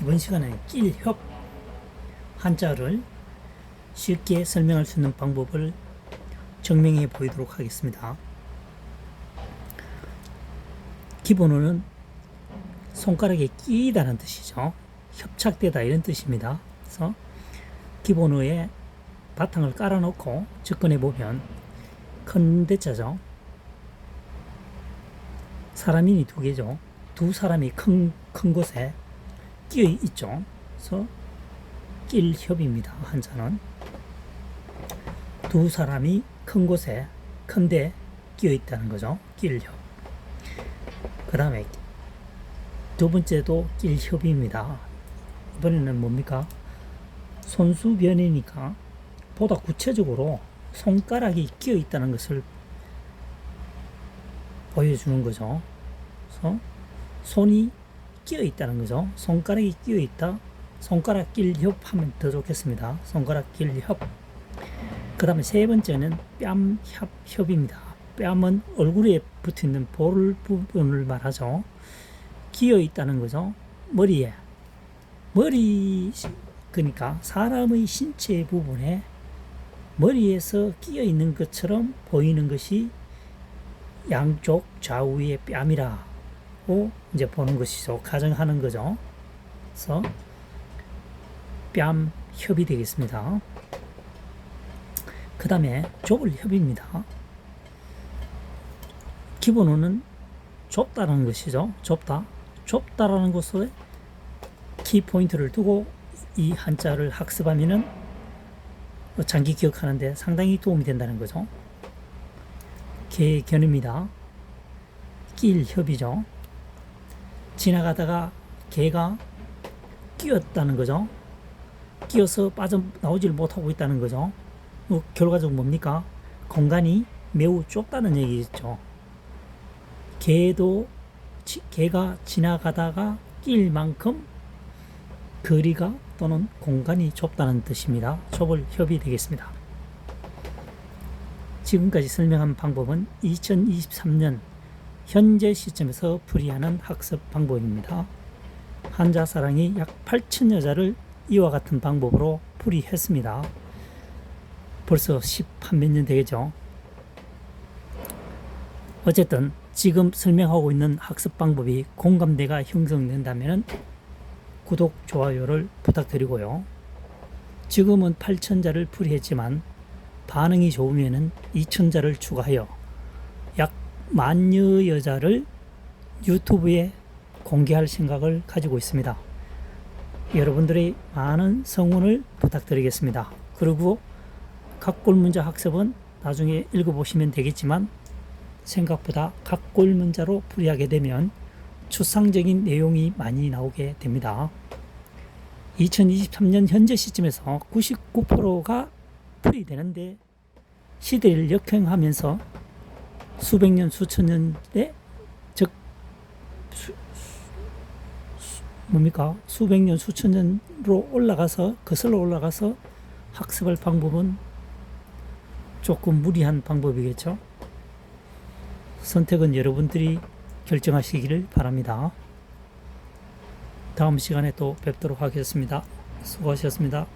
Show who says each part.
Speaker 1: 이번 시간에 낄협 한자를 쉽게 설명할 수 있는 방법을 증명해 보이도록 하겠습니다. 기본어는 손가락에 끼다는 뜻이죠. 협착되다 이런 뜻입니다. 그래서 기본어에 바탕을 깔아놓고 접근해 보면 큰 대자죠. 사람인이 두 개죠. 두 사람이 큰, 큰 곳에 끼어 있죠. 그래서 낄 협입니다. 한자는 두 사람이 큰 곳에 큰데 끼어 있다는 거죠. 낄 협. 그 다음에 두 번째도 낄 협입니다. 이번에는 뭡니까? 손수변이니까 보다 구체적으로 손가락이 끼어 있다는 것을 보여주는 거죠. 그래서 손이 끼어 있다는 거죠. 손가락이 끼어 있다. 손가락 낄협 하면 더 좋겠습니다. 손가락 낄협. 그 다음에 세 번째는 뺨 협, 협입니다. 뺨은 얼굴에 붙어 있는 볼 부분을 말하죠. 끼어 있다는 거죠. 머리에. 머리, 그러니까 사람의 신체 부분에 머리에서 끼어 있는 것처럼 보이는 것이 양쪽 좌우의 뺨이라 고 이제 보는 것이죠. 가정하는 거죠. 그래서 뺨 협이 되겠습니다. 그 다음에 좁을 협입니다. 기본어는 좁다라는 것이죠. 좁다. 좁다라는 것에 키 포인트를 두고 이 한자를 학습하면은 장기 기억하는데 상당히 도움이 된다는 거죠. 개견입니다. 낄 협이죠. 지나가다가 개가 끼었다는 거죠. 끼어서 빠져나오질 못하고 있다는 거죠. 뭐 결과적으로 뭡니까? 공간이 매우 좁다는 얘기겠죠. 개도 지- 개가 지나가다가 낄 만큼 거리가 또는 공간이 좁다는 뜻입니다. 좁을 협이 되겠습니다. 지금까지 설명한 방법은 2023년 현재 시점에서 풀이하는 학습 방법입니다. 한자 사랑이 약 8천 여자를 이와 같은 방법으로 풀이했습니다. 벌써 10한 몇년 되겠죠. 어쨌든 지금 설명하고 있는 학습 방법이 공감대가 형성된다면 구독, 좋아요를 부탁드리고요. 지금은 8천자를 풀이했지만 반응이 좋으면 2천자를 추가하여 약 만여 여자를 유튜브에 공개할 생각을 가지고 있습니다. 여러분들의 많은 성원을 부탁드리겠습니다. 그리고 각골 문자 학습은 나중에 읽어보시면 되겠지만 생각보다 각골 문자로 풀이하게 되면 추상적인 내용이 많이 나오게 됩니다. 2023년 현재 시점에서 99%가 풀이 되는데 시대를 역행하면서 수백 년, 수천 년의 즉 수, 수- 뭡니까 수백 년, 수천 년으로 올라가서 거슬러 올라가서 학습할 방법은 조금 무리한 방법이겠죠. 선택은 여러분들이 결정하시기를 바랍니다. 다음 시간에 또 뵙도록 하겠습니다. 수고하셨습니다.